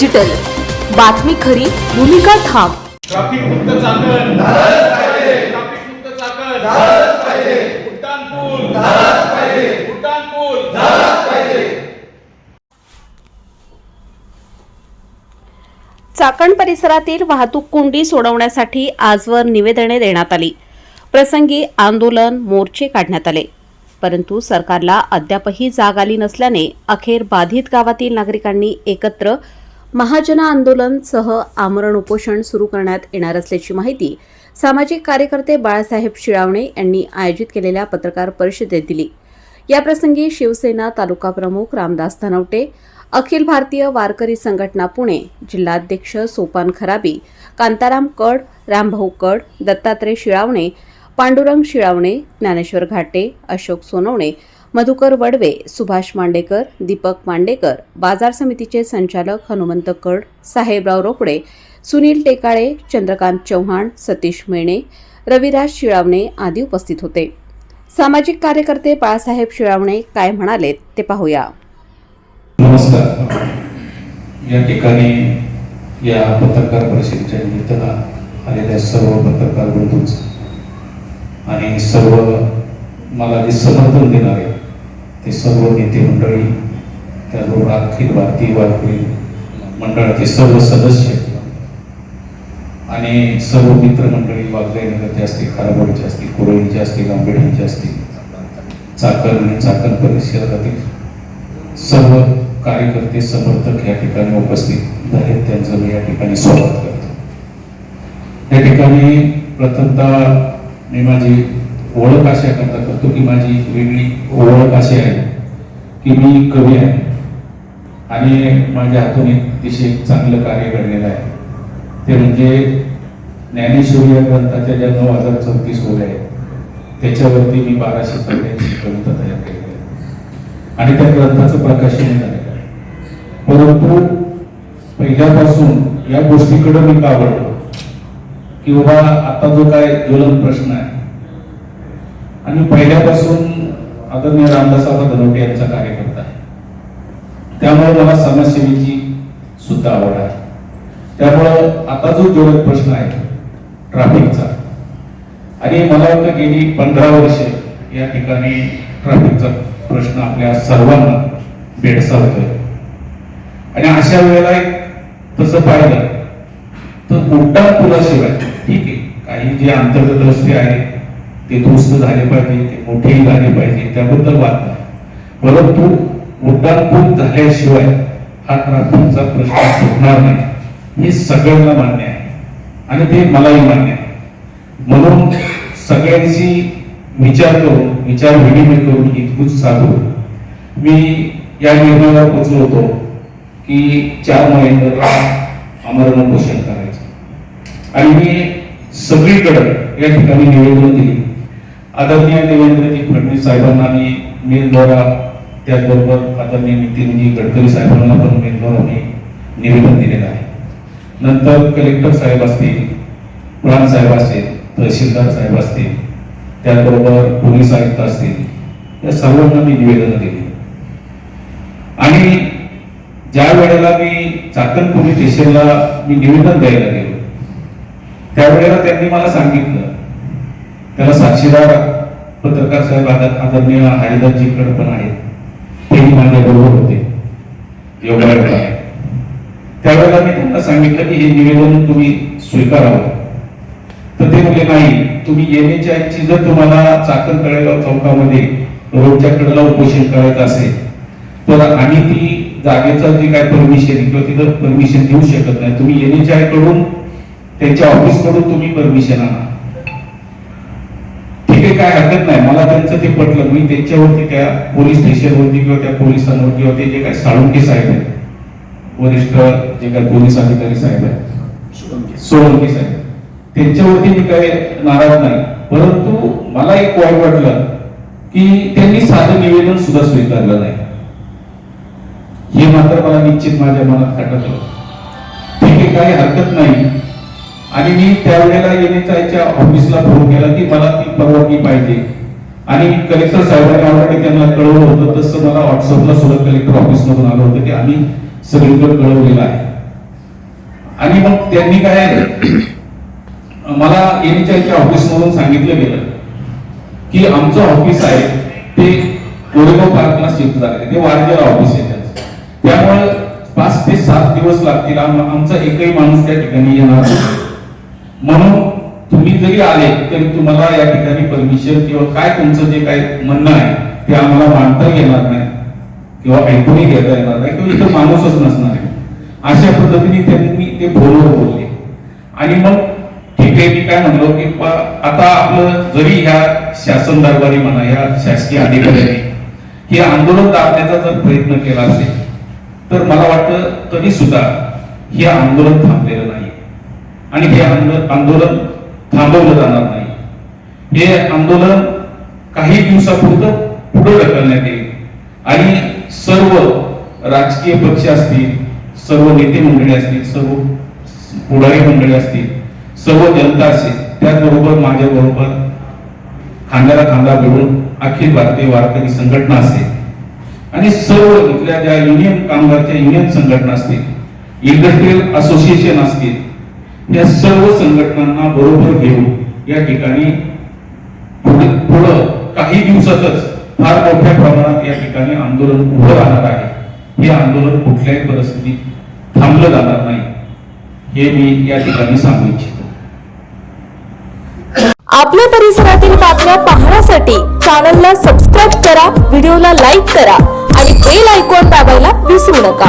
Digital बातमी खरी भूमिका ठाम. ट्रॅफिक मुक्त चाकण. ट्रॅफिक मुक्त चाकण. उड्डाण पूल उड्डाण पूल चाकण परिसरातील वाहतूक कोंडी सोडवण्यासाठी आजवर निवेदने देण्यात आली. प्रसंगी आंदोलन मोर्चे काढण्यात आले. परंतु सरकारला अद्यापही जाग आली नसल्याने अखेर बाधित गावातील नागरिकांनी एकत्र महाजन आंदोलनसह आमरण उपोषण सुरू करण्यात येणार असल्याची माहिती सामाजिक कार्यकर्ते बाळासाहेब शिळावणे यांनी आयोजित केलेल्या पत्रकार परिषदेत दिली. याप्रसंगी शिवसेना तालुका प्रमुख रामदास धनवटे अखिल भारतीय वारकरी संघटना पुणे जिल्हाध्यक्ष सोपान खराबी कांताराम कड रामभाऊ कड दत्तात्रय शिळावणे पांडुरंग शिळावणे ज्ञानेश्वर घाटे अशोक सोनवणे मधुकर वडवे सुभाष मांडेकर दीपक मांडेकर बाजार समितीचे संचालक हनुमंत कड साहेबराव रोकडे सुनील टेकाळे चंद्रकांत चव्हाण सतीश मेणे रविराज शिळावणे आदी उपस्थित होते. सामाजिक कार्यकर्ते बाळासाहेब शिळावणे काय म्हणालेत ते पाहूया. नमस्कार. या ठिकाणी या पत्रकार परिषदेच्या निमित्तानं आलेल्या सर्व पत्रकार बंधूंचं आणि सर्व मला जे समर्थन देणारे ते सर्व नेते मंडळी त्याचबरोबर अखिल भारतीय वारकरी मंडळाचे सर्व सदस्य आणि सर्व मित्रमंडळी वागलेनगरचे असतील खाराबोडीचे असतील कुरळीचे असतील आंबेडीचे असतील चाकण आणि चाकण परिसरातील सर्व कार्यकर्ते समर्थक या ठिकाणी उपस्थित झाले त्यांचं मी या ठिकाणी स्वागत करतो. या ठिकाणी प्रथमतः मी माझी ओळख अशा करता करतो की माझी वेगळी ओळख अशी आहे की मी कवी आहे आणि माझ्या हातून एक अतिशय चांगलं कार्य घडलेलं आहे. ते म्हणजे ज्ञानेश्वरी या ग्रंथाच्या ज्या नऊ हजार चौतीस ओळ्या आहेत त्याच्यावरती मी बाराशे चौऱ्याऐंशी कविता तयार केलेल्या आहे आणि त्या ग्रंथाचं प्रकाशन झालेलं आहे. परंतु पहिल्यापासून या गोष्टीकडे मी कावडलो की बाबा आता जो काय ज्वलन प्रश्न आहे आणि पहिल्यापासून आदरणीय रामदासाबा धनवटे यांचा कार्यकर्ता आहे. त्यामुळे मला समाजसेवेची सुद्धा आवड आहे. त्यामुळं आता जो ज्वलंत प्रश्न आहे ट्रॅफिकचा आणि मला वाटतं गेली पंधरा वर्षे या ठिकाणी ट्रॅफिकचा प्रश्न आपल्या सर्वांना भेडसावतोय आणि अशा वेळेला एक तसं पाहिलं तर उड्डाण पुलाशिवाय ठीक आहे काही जे अंतर्गत रस्ते आहेत ते दुरुस्त झाले पाहिजे ते मोठेही झाले पाहिजे त्याबद्दल वाद नाही. परंतु उड्डाणपूल झाल्याशिवाय हा ट्रॅफिकचा प्रश्न सुटणार नाही. हे सगळ्यांना मान्य आहे. आणि ते मलाही मान्य आहे. म्हणून सगळ्यांशी विचार करून विचार विनिमय करून इतकूच साधून मी या निर्णयावर पोचलो होतो की चार नोव्हेंबरला आमरण उपोषण करायचं. आणि मी सगळीकडे या ठिकाणी निवेदन दिली. आदरणीय देवेंद्रजी फडणवीस साहेबांना मी मेलद्वारा त्याचबरोबर आदरणीय नितीनजी गडकरी साहेबांना पण मेलद्वारा मी निवेदन दिलेलं आहे. नंतर कलेक्टर साहेब असतील प्राण साहेब असतील तहसीलदार साहेब असतील त्याचबरोबर पोलीस आयुक्त असतील या सर्वांना मी निवेदन दिली आणि ज्या वेळेला मी चाकण पोलीस स्टेशनला मी निवेदन द्यायला गेलो त्यावेळेला त्यांनी मला सांगितलं त्याला साक्षीदार पत्रकार साहेब आदर- आदरणीय हरिदासजीकडे पण आहेत. तेही माझ्या बरोबर होते. योगायोगा त्यावेळेला मी त्यांना सांगितलं की हे निवेदन तुम्ही स्वीकारावं. तर ते म्हणजे नाही तुम्ही येण्याच्या ऐवजी जर तुम्हाला चाकर तळेगाव चौकामध्ये रोडच्या कडेला उपोषण करायचं असेल तर आम्ही ती जागेचं जे काय परमिशन किंवा तिथं परमिशन देऊ शकत नाही. तुम्ही येण्याच्या कडून त्यांच्या ऑफिसकडून तुम्ही परमिशन आणा. काय हरकत नाही. मला त्यांचं ते पटलं मी त्यांच्यावरती त्या पोलीस स्टेशनवरती किंवा त्या पोलिसांवर किंवा ते जे काय साळुंके साहेब आहेत वरिष्ठ जे काय पोलीस अधिकारी साहेब आहेत सोळंके. साहेब त्यांच्यावरती मी काही नाराज नाही. परंतु मला एक वाईट वाटलं की त्यांनी साधं निवेदन सुद्धा स्वीकारलं नाही. हे मात्र मला निश्चित माझ्या मनात खटकलं ठीक आहे काही हरकत नाही. आणि मी त्यावेळेला येण्याच्या ऑफिसला फोन केला की मला ती परवानगी पाहिजे. आणि कलेक्टर साहेबांनी ऑलरेडी त्यांना कळवलं होतं. तसं मला व्हॉट्सअपला सुरत कलेक्टर ऑफिस मधून आलं होतं की आम्ही सगळीकडे कळवलेलं आहे. आणि मग त्यांनी काय मला एनएचआयच्या ऑफिस मधून सांगितलं गेलं की आमचं ऑफिस आहे ते कोरेगाव पार्कला शिफ्ट झाले ते वारजेला ऑफिस आहे त्यामुळे पाच ते सात दिवस लागतील. आमचा एकही माणूस त्या ठिकाणी येणार नाही. म्हणून तुम्ही जरी आले तरी तुम्हाला या ठिकाणी परमिशन किंवा काय तुमचं जे काय म्हणणं आहे ते आम्हाला मांडता येणार नाही. किंवा ऐकूनही घेता येणार नाही. किंवा इथं माणूसच नसणार आहे. अशा पद्धतीने त्यांनी ते फोनवर बोलले. आणि मग ठीक आहे मी काय म्हणलो की आता आपलं जरी ह्या शासन दरबारी म्हणा ह्या शासकीय अधिकाऱ्यांनी हे आंदोलन दाबण्याचा जर प्रयत्न केला असेल तर मला वाटतं तरी सुद्धा हे आंदोलन थांबलेलं नाही. आणि हे आंदोलन आंदोलन थांबवलं जाणार नाही. हे आंदोलन काही दिवसापुरतं पुढे ढकलण्यात येईल. आणि सर्व राजकीय पक्ष असतील सर्व नेते मंडळी असतील सर्व पुढारी मंडळी असतील सर्व जनता असेल त्याचबरोबर माझ्या बरोबर खांद्याला खांदा मिळून अखिल भारतीय वारकरी संघटना असेल. आणि सर्व इथल्या ज्या युनियन कामगारच्या युनियन संघटना असतील इंडस्ट्रीयल असोसिएशन असतील या सर्व संघटनांना बरोबर घेऊन या ठिकाणी पुढं काही दिवसातच फार मोठ्या प्रमाणात या ठिकाणी आंदोलन उभं राहणार आहे. हे आंदोलन कुठल्याही परिस्थितीत थांबलं जाणार नाही हे मी या ठिकाणी सांगू इच्छितो. आपल्या परिसरातील बातम्या पाहण्यासाठी चॅनलला सबस्क्राईब करा व्हिडिओला लाईक करा आणि बेल आयकॉन दाबायला विसरू नका.